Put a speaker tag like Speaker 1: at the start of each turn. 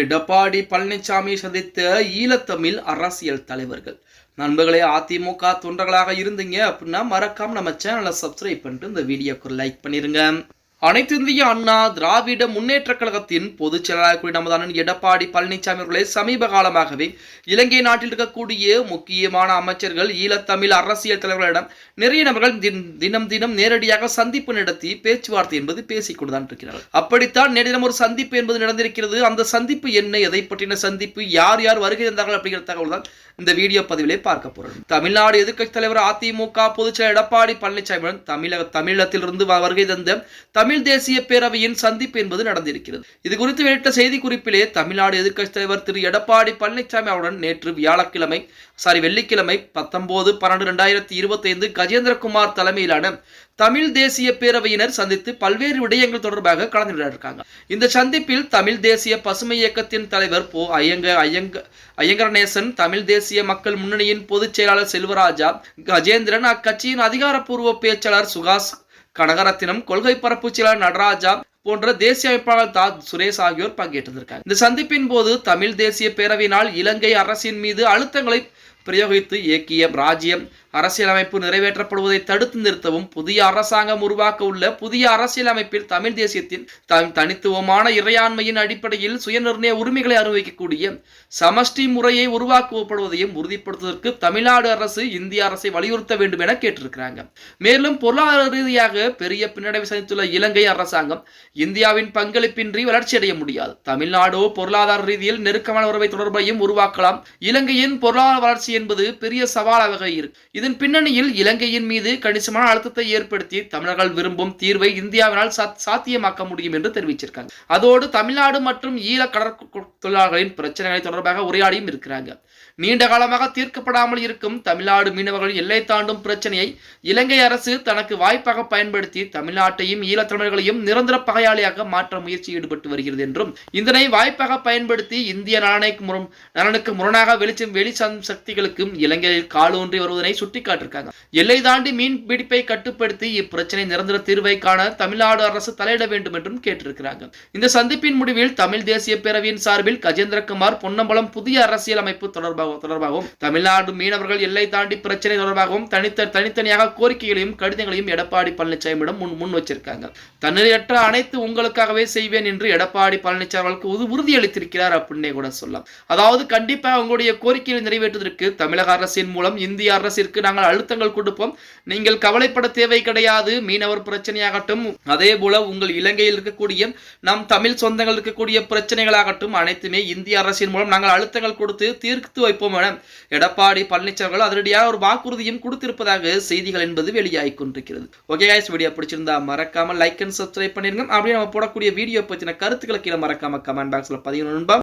Speaker 1: எடப்பாடி பழனிசாமி சந்தித்த ஈழத்தமிழ் அரசியல் தலைவர்கள். நண்பர்களே அதிமுக தொண்டர்களாக இருந்தீங்க அப்படின்னா மறக்காம நம்ம சேனலை சப்ஸ்கிரைப் பண்ணிட்டு இந்த வீடியோக்கு லைக் பண்ணிருங்க. அனைத்து இந்திய அண்ணா திராவிட முன்னேற்ற கழகத்தின் பொதுச் செயலாளர் கூடிய நமது எடப்பாடி பழனிசாமி அவர்களை சமீப காலமாகவே இலங்கை நாட்டில் இருக்கக்கூடிய முக்கியமான அமைச்சர்கள் ஈழத்தமிழ் அரசியல் தலைவர்களிடம் நிறைய நபர்கள் தினம் தினம் நேரடியாக சந்திப்பு நடத்தி பேச்சுவார்த்தை என்பது பேசிக் கொண்டுதான் இருக்கிறார்கள். அப்படித்தான் நேரிடம் ஒரு சந்திப்பு என்பது நடந்திருக்கிறது. அந்த சந்திப்பு என்ன எதை பற்றின சந்திப்பு யார் யார் வருகை தந்தார்கள் அப்படிங்கிற தகவல் தான் இந்த வீடியோ பதிவிலே பார்க்க போறோம். தமிழ்நாடு எதிர்க்கட்சி தலைவர் அதிமுக பொதுச் செயலர் எடப்பாடி பழனிசாமியுடன் தமிழக தமிழகத்திலிருந்து வருகை தந்த தமிழ் தமிழ் தேசிய பேரவையின் சந்திப்பு என்பது நடந்திருக்கிறது. இது குறித்து வெளியிட்ட செய்தி குறிப்பிலே தமிழ்நாடு எதிர்க்கட்சித் தலைவர் திரு. எடப்பாடி பழனிசாமி அவருடன் நேற்று வியாழக்கிழமை சாரி வெள்ளிக்கிழமை பத்தொன்பது பன்னெண்டு ரெண்டாயிரத்தி இருபத்தி ஐந்து கஜேந்திரகுமார் தலைமையிலான தமிழ் தேசிய பேரவையினர் சந்தித்து பல்வேறு விடயங்கள் தொடர்பாக கலந்துரையாடிருக்காங்க இந்த சந்திப்பில் தமிழ் தேசிய பசுமை இயக்கத்தின் தலைவர் போ. ஐயங்க ஐயங்க ஐயங்கரநேசன் தமிழ் தேசிய மக்கள் முன்னணியின் பொதுச் செயலாளர் செல்வராஜா கஜேந்திரன் அக்கட்சியின் அதிகாரப்பூர்வ பேச்சாளர் சுகாஸ் கனகரத்தினம் கொள்கை பரப்பு செயலாளர் நடராஜா போன்ற தேசிய அமைப்பாளர் தா. சுரேஷ் ஆகியோர் பங்கேற்றிருக்காங்க இந்த சந்திப்பின் போது தமிழ் தேசிய பேரவையினால் இலங்கை அரசின் மீது அழுத்தங்களை பிரயோகித்து இயக்கிய ராஜ்யம் அரசியலமைப்பு நிறைவேற்றப்படுவதை தடுத்து நிறுத்தவும் புதிய அரசாங்கம் உருவாக்க உள்ள புதிய அரசியலமைப்பில் தமிழ் தேசியத்தின் தனித்துவமான இறையாண்மையின் அடிப்படையில் சுயநிர்ணய உரிமைகளை அனுபவிக்கக்கூடிய சமஷ்டி முறையை உருவாக்கப்படுவதையும் உறுதிப்படுத்துவதற்கு தமிழ்நாடு அரசு இந்திய அரசை வலியுறுத்த வேண்டும் என கேட்டிருக்கிறாங்க. மேலும் பொருளாதார ரீதியாக பெரிய பின்னடைவை சந்தித்துள்ள இலங்கை அரசாங்கம் இந்தியாவின் பங்களிப்பின்றி வளர்ச்சியடைய முடியாது. தமிழ்நாடோ பொருளாதார ரீதியில் நெருக்கமான உறவை தொடர்பையும் உருவாக்கலாம். இலங்கையின் பொருளாதார வளர்ச்சி என்பது பெரிய சவாலாக இருக்கு. இதன் பின்னணியில் இலங்கையின் மீது கணிசமான அழுத்தத்தை ஏற்படுத்தி தமிழர்கள் விரும்பும் தீர்வை இந்தியாவினால் சாத்தியமாக்க முடியும் என்று தெரிவிச்சிருக்காங்க. அதோடு தமிழ்நாடு மற்றும் ஈழ கடற்தொழிலாளர்களின் பிரச்சனைகளை தொடர்பாக உரையாடியும் இருக்கிறாங்க. நீண்ட காலமாக தீர்க்கப்படாமல் இருக்கும் தமிழ்நாடு மீனவர்களின் எல்லை தாண்டும் பிரச்சனையை இலங்கை அரசு தனக்கு வாய்ப்பாக பயன்படுத்தி தமிழ்நாட்டையும் ஈழத்தமிழர்களையும் நிரந்தர பகையாளியாக மாற்ற முயற்சி ஈடுபட்டு வருகிறது என்றும் இதனை வாய்ப்பாக பயன்படுத்தி இந்திய நலனை நலனுக்கு முரணாக வெளிச்சம் வெளிச்சம் சக்திகளுக்கும் இலங்கையில் காலூன்றி வருவதனை சுட்டிக்காட்டிருக்காங்க எல்லை தாண்டி மீன் பிடிப்பை கட்டுப்படுத்தி இப்பிரச்சனை நிரந்தர தீர்வை காண தமிழ்நாடு அரசு தலையிட வேண்டும் என்றும் கேட்டிருக்கிறாங்க. இந்த சந்திப்பின் முடிவில் தமிழ் தேசிய பேரவையின் சார்பில் கஜேந்திரகுமார் பொன்னம்பலம் புதிய அரசியல் அமைப்பு தொடர்பாக தொடர்பாகவும் தமிழ்நாடு மீனவர்கள் எல்லை தாண்டி பிரச்சனை தொடர்பாகவும் தனித்த தனித்தனியாக கோரிக்கைகளையும் கடிதங்களையும் எடப்பாடி பழனிசாமியிடம் முன் முன் வச்சிருக்காங்க. தன்னிலையற்ற அனைத்து உங்களுக்காகவே செய்வேன் என்று எடப்பாடி பழனிசாமி அவர்களுக்கு உறுதியளித்திருக்கிறார் அப்படின்னே கூட சொல்லலாம். அதாவது கண்டிப்பாக உங்களுடைய கோரிக்கையை நிறைவேற்றுவதற்கு தமிழக அரசின் மூலம் இந்திய அரசிற்கு நாங்கள் அழுத்தங்கள் கொடுப்போம். நீங்கள் கவலைப்பட தேவை கிடையாது. மீனவர் பிரச்சனையாகட்டும் அதே போல உங்கள் இலங்கையில் இருக்கக்கூடிய நம் தமிழ் சொந்தங்கள் இருக்கக்கூடிய பிரச்சனைகளாகட்டும் அனைத்துமே இந்திய அரசின் மூலம் நாங்கள் அழுத்தங்கள் கொடுத்து தீர்த்து வைப்போம் என எடப்பாடி பழனிசாமி அவர்கள் அதிரடியாக ஒரு வாக்குறுதியும் கொடுத்திருப்பதாக செய்திகள் என்பது வெளியாகி கொண்டிருக்கிறது. ஓகே கைஸ் வீடியோ பிடிச்சிருந்தா மறக்காம லைக் அண்ட் சப்ஸ்கிரைப் பண்ணிருங்க. அப்படியே நம்ம போடக்கூடிய வீடியோ பத்தின கருத்துக்களை கீழே மறக்காம கமெண்ட் பாக்ஸில் பதிவு நண்பா.